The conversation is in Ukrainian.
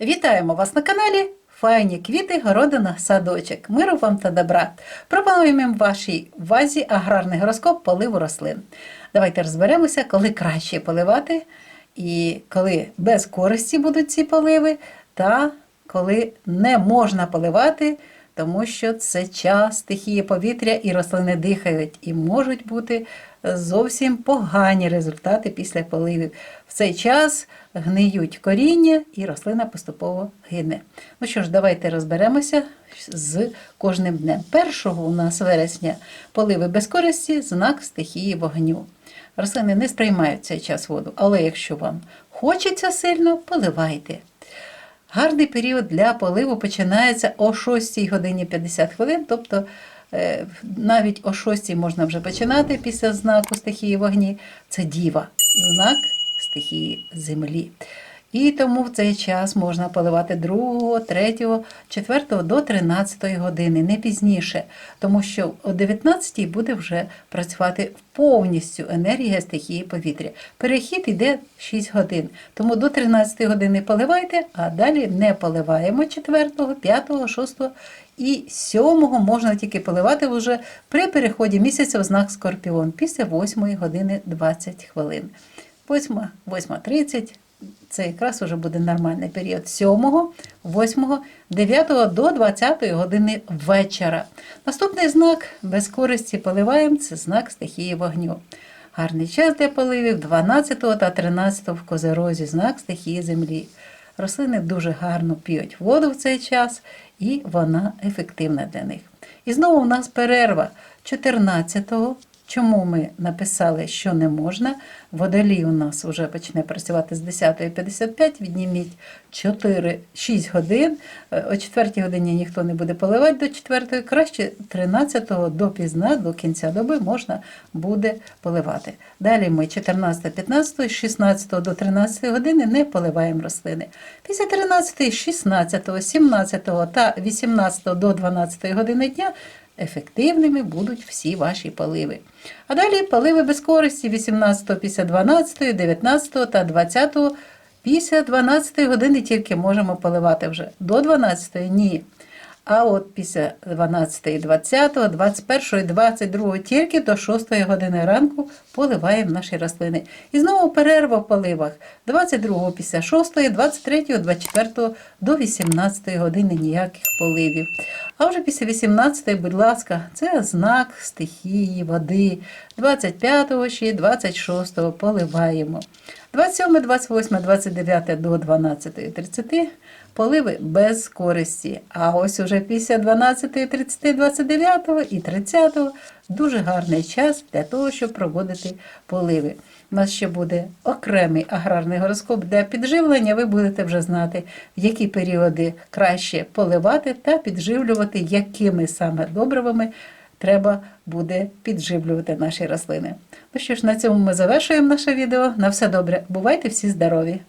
Вітаємо вас на каналі Файні квіти, городина, садочок. Миру вам та добра. Пропонуємо вашій вазі аграрний гороскоп поливу рослин. Давайте розберемося, коли краще поливати, і коли без користі будуть ці поливи, та коли не можна поливати, тому що це час стихії повітря і рослини дихають, і можуть бути зовсім погані результати після поливів. В цей час гниють коріння і рослина поступово гине. Ну що ж, давайте розберемося з кожним днем. Першого у нас вересня поливи без користі, знак стихії вогню. Рослини не сприймають цей час воду, але якщо вам хочеться сильно, поливайте. Гарний період для поливу починається о 6 годині 50 хвилин, тобто е, навіть о 6 можна вже починати після знаку стихії вогні. Це діва, знак стихії землі. І тому в цей час можна поливати 2, 3, 4 до 13 години, не пізніше, тому що о 19 буде вже працювати повністю енергія стихії повітря. Перехід йде 6 годин. Тому до 13 години поливайте, а далі не поливаємо 4, 5, 6 і 7 можна тільки поливати вже при переході місяця в знак Скорпіон після 8 години 20 хвилин. 8, 8.30 це якраз вже буде нормальний період 7, 8, 9 до 20 години вечора. Наступний знак без користі поливаємо це знак стихії вогню. Гарний час для поливів 12 та 13 в козерозі, знак стихії землі. Рослини дуже гарно п'ють воду в цей час, і вона ефективна для них. І знову у нас перерва 14-го. Чому ми написали, що не можна? Водолій у нас вже почне працювати з 10.55, відніміть 4-6 годин. Е, О 4 годині ніхто не буде поливати до 4, краще 13 до пізна, до кінця доби можна буде поливати. Далі ми 14, 15, 16 до 13 години не поливаємо рослини. Після 13, 16, 17 та 18 до 12 години дня ефективними будуть всі ваші поливи. А далі поливи без користі 18 після 12, 19 та 20 після 12 години тільки можемо поливати вже. До 12 ні. А от після 12, 20, 21, 22 тільки до 6 години ранку поливаємо наші рослини. І знову перерва в поливах 22 після 6, 23, 24 до 18 години ніяких поливів. А вже після 18, будь ласка, це знак стихії, води. 25 ще 26 поливаємо. 27, 28, 29 до 12, 30 поливи без користі. А ось уже після 12, 30, 29 і 30 дуже гарний час для того, щоб проводити поливи. У нас ще буде окремий аграрний гороскоп для підживлення. Ви будете вже знати, в які періоди краще поливати та підживлювати, якими саме добривами треба буде підживлювати наші рослини. Ну що ж, на цьому ми завершуємо наше відео. На все добре. Бувайте всі здорові!